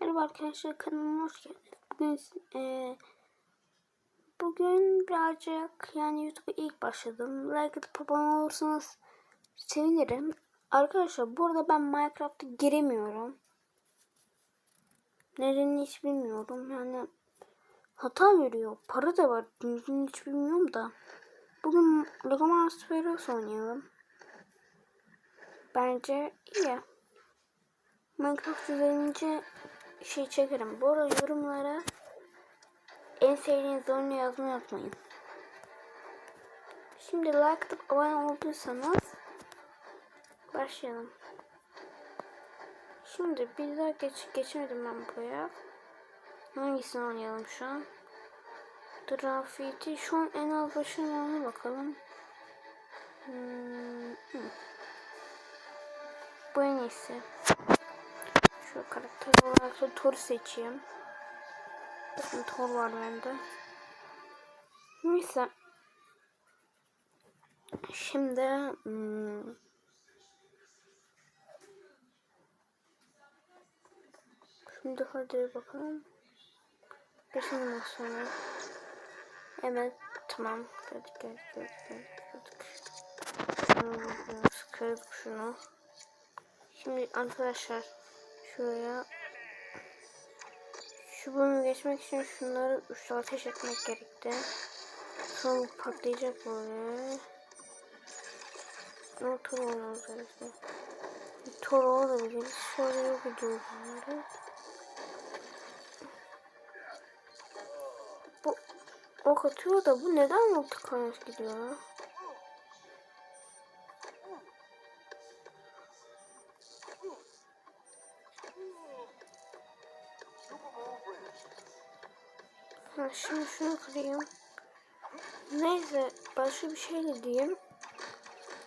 Merhaba arkadaşlar kanalıma hoş geldiniz. Bugün eee, bugün birazcık yani YouTube'a ilk başladım. Like atıp abone olursanız sevinirim. Arkadaşlar burada ben Minecraft'a giremiyorum. Nedenini hiç bilmiyorum. Yani hata veriyor. Para da var. Düzgün hiç bilmiyorum da. Bugün Lego Heroes oynayalım. Bence iyi. Minecraft düzenince şey çekerim. Bu arada yorumlara en sevdiğiniz oyunu yazmayı unutmayın. Şimdi like atıp abone olduysanız başlayalım. Şimdi bir daha geç, geçemedim ben buraya. Hangisini oynayalım şu an? Graffiti. Şu an en az başına bakalım. Hmm, hmm. Bu en iyisi. Şu karakter olarak da Thor seçeyim. Bakın Thor var bende. Neyse. Şimdi hmm, Şimdi hadi bakalım. Beşinci sonra. Evet tamam. Gördük gördük gördük. gördük. Şunu kırdık şunu. Şimdi arkadaşlar şuraya şu bölümü geçmek için şunları üç ateş etmek gerekti. Sonra patlayacak böyle. Ne tur olmaz arasında. Bir tur olabilir. Sonra yok ediyoruz bunları. Bu ok atıyor da bu neden multi kanat gidiyor? Ha, şimdi şunu kırayım. Neyse başka bir şey de diyeyim.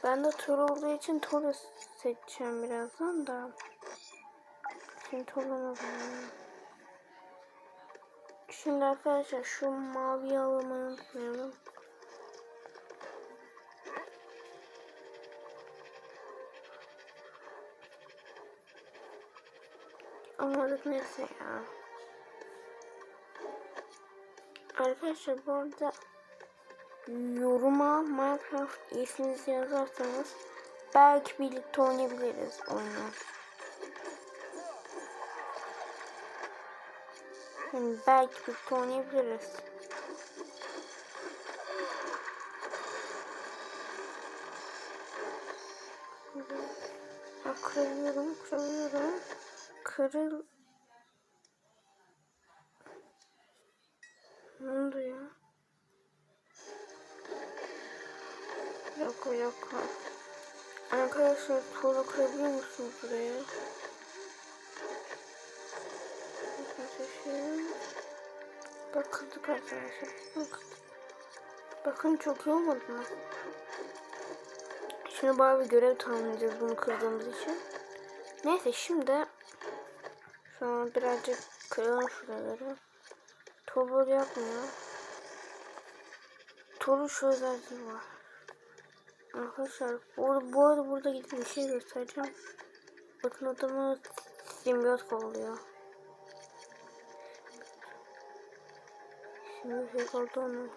Ben de tur olduğu için tur seçeceğim birazdan da. Şimdi turlamadım. Şimdi arkadaşlar şu mavi almayı unutmayalım. Anladık neyse ya. Arkadaşlar bu arada yoruma Minecraft isminizi yazarsanız belki birlikte oynayabiliriz oyunu. Yani belki birlikte oynayabiliriz. Kırıyorum, kırıyorum. Kırıl... Ne oldu ya? Yok yok. Arkadaşlar tuğla kırabiliyor musunuz buraya? Ateşim. Bak kırdık arkadaşlar. Bakın. Bakın çok iyi olmadı mı? Şimdi bari bir görev tamamlayacağız bunu kırdığımız için. Neyse şimdi şu an birazcık kıralım şuraları. Tuğla yapmıyor. Tuğla şu özelliği var. Arkadaşlar bu, bu arada burada gidip bir şey göstereceğim. Bakın adamı simbiyot kovalıyor. Şimdi şey kaldı onu.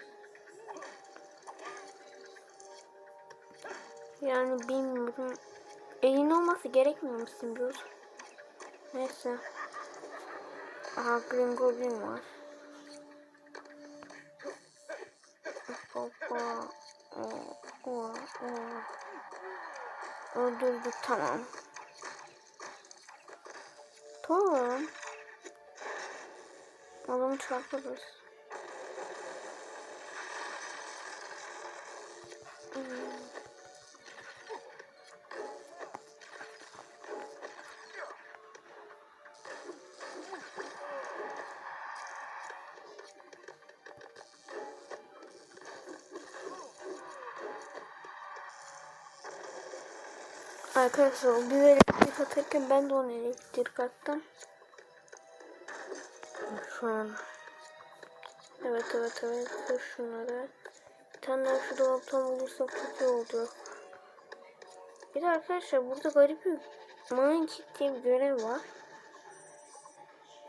Yani bilmiyorum. Elin olması gerekmiyor mu simbiyot? Neyse. Aha Green Goblin var. Hoppa. Oo, oo. Öldürdük tamam. Tamam. Adamı çarpırız. Arkadaşlar o bir elektrik atarken ben de onu elektrik attım. Şu an. Evet evet evet. Dur şunları. Bir tane daha şu dolaptan bulursak çok iyi olacak. Bir de arkadaşlar burada garip bir Mine diye bir görev var.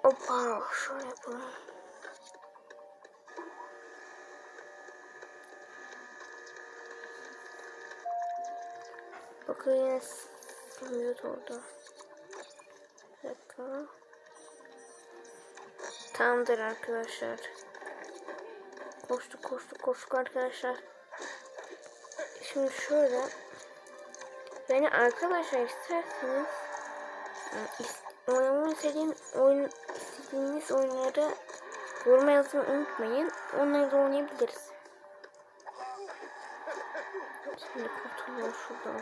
Hoppa şöyle yapalım. Bakın yine simyot oldu. Bir dakika. Tamamdır arkadaşlar. Koştuk koştuk koştuk arkadaşlar. Şimdi şöyle. Beni arkadaşlar isterseniz is- oynamayı istediğim oyun istediğiniz oyunları yoruma yazmayı unutmayın. Onları da oynayabiliriz. Şimdi kurtulalım şuradan.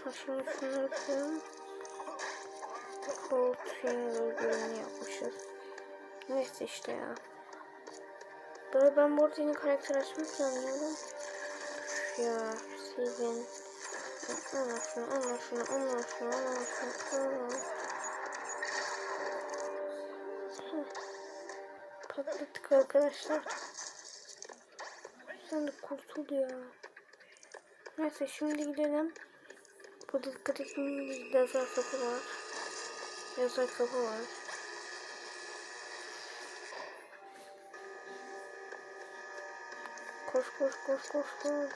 Aha, Şimdi şunları koyalım. Koltuğun öbürünü yapmışız. Neyse işte ya. Böyle ben bu arada yeni karakter açmak planlıyorum. Ya Steven. Allah şunu, Allah şunu, Allah şunu, Allah şunu. Heh. Patlattık arkadaşlar. Sen de kurtul ya. Neyse şimdi gidelim. Burada dikkat etmemiz lazer kapı var. Lazer kapı var. Koş koş koş koş koş.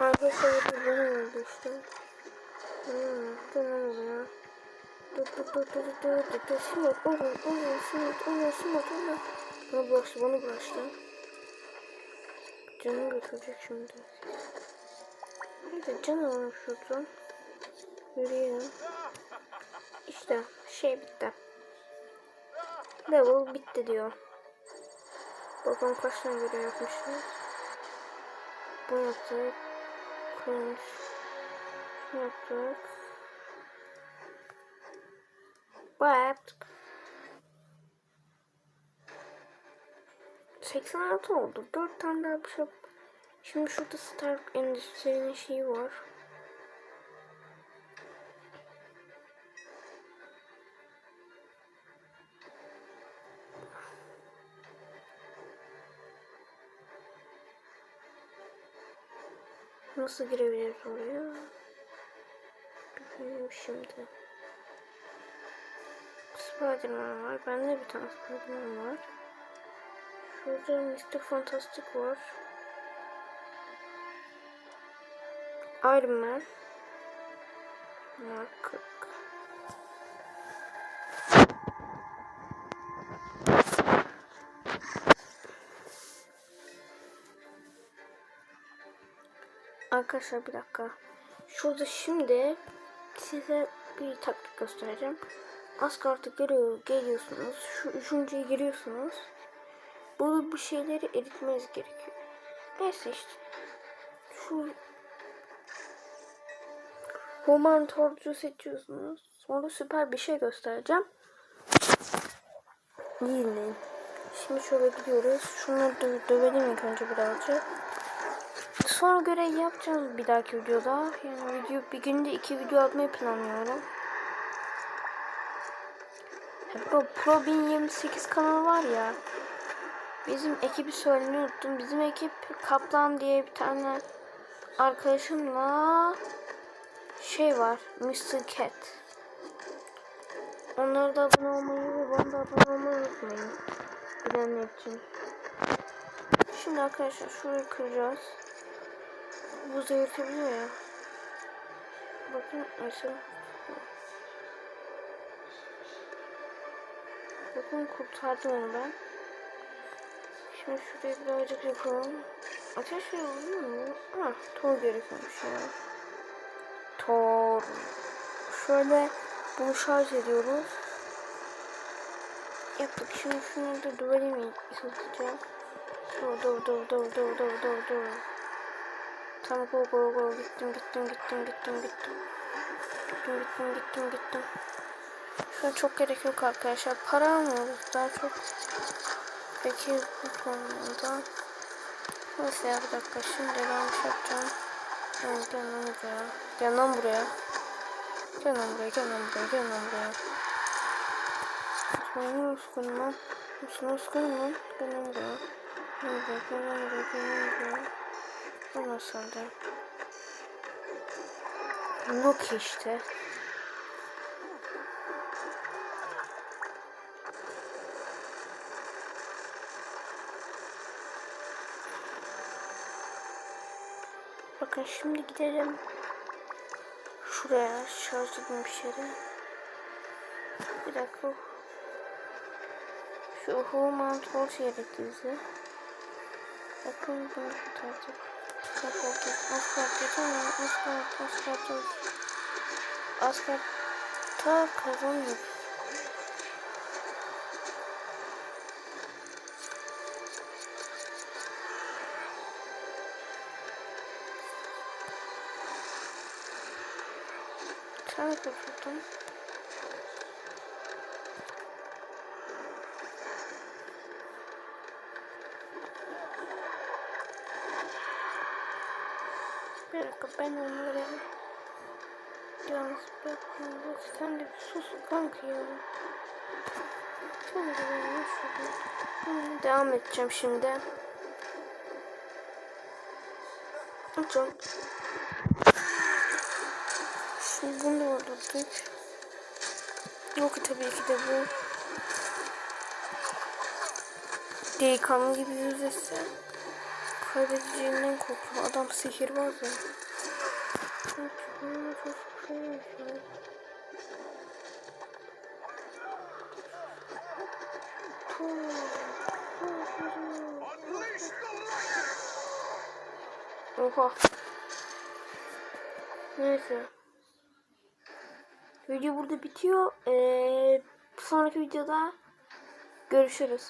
Arkadaşlar bu benim oldu işte. Hmm, tamam ya. Dur dur dur dur dur dur dur. Simot, olur, olur, simot, olur, simot, olur. Bana bulaştı, bana bulaştı. Canım götürecek şimdi. Hadi canım şuradan. Yürüyelim. İşte şey bitti. Level bitti diyor. Bakalım kaç tane görev yapmışız. Bu yaptık. Crunch. Bu yaptık. Bu yaptık. 86 oldu. 4 tane daha bir şey. Şimdi şurada Stark Endüstri'nin şeyi var. Nasıl girebiliriz oraya? Bilmiyorum şimdi. Spiderman var. Bende bir tane Spiderman var. Şurada Mr. Fantastic var. Iron Man. Mark 40. Arkadaşlar bir dakika. Şurada şimdi size bir taktik göstereceğim. Asgard'a geliyor, geliyorsunuz. Şu üçüncüye giriyorsunuz. Burada bu şeyleri eritmeniz gerekiyor. Neyse işte. Şu Roman Torcu seçiyorsunuz. Sonra süper bir şey göstereceğim. Dinleyin. Şimdi şöyle gidiyoruz. Şunları dö dövelim ilk önce birazcık. Sonra görev yapacağım bir dahaki videoda. Yani video bir günde iki video atmayı planlıyorum. Pro, Pro 1028 kanalı var ya. Bizim ekibi söylemeyi unuttum. Bizim ekip Kaplan diye bir tane arkadaşımla şey var. Mr. Cat. Onlara da abone olmayı ve bana da abone olmayı unutmayın. Bilenler için. Şimdi arkadaşlar şurayı kıracağız. Bu zayıflıyor ya. Bakın nasıl. Bakın kurtardım onu ben. Şimdi şuraya birazcık yapalım. Ateş oluyor mu? Ha, tor gerekiyormuş ya. Tor. Şöyle bunu şarj ediyoruz. Yaptık. Şimdi şunu da duvarayım hızlıca. Dur dur dur dur dur dur dur dur. Tamam go go go gittim gittim gittim gittim gittim. Gittim gittim gittim gittim. Şu an çok gerek yok arkadaşlar. Para almıyoruz daha çok. Peki bu konuda. Neyse ya bir dakika şimdi ben bir şey yapacağım. Yani gel lan buraya. Gel lan buraya. Gel lan buraya gel lan buraya gel lan buraya. Sonra uskun lan. Sonra uskun lan. Gel lan buraya. Gel lan buraya gel lan buraya gel lan buraya. nasıldı? Nokia işte. Bakın şimdi gidelim. Şuraya şarj edilmiş yere. Bir dakika. Şu Human Torch yere gizli. Bakın bunu kurtardık. Kapatıp Asgard geçemem. Asgard, Asgard, Asgard'ta kazanıyoruz. Sen kurtuldun. Bir dakika ben onları yalnız bırakmıyorum. Sen de sus kanka ya. Nasıl Hı, Devam edeceğim şimdi. Hocam. Şimdi bunu da öldürdük. Yok tabii ki de bu. Delikanlı gibi yüzesi. Kaybedeceğinden korkuyor. Adam sihirbaz ya. Oha. Neyse. Video burada bitiyor. Ee, sonraki videoda görüşürüz.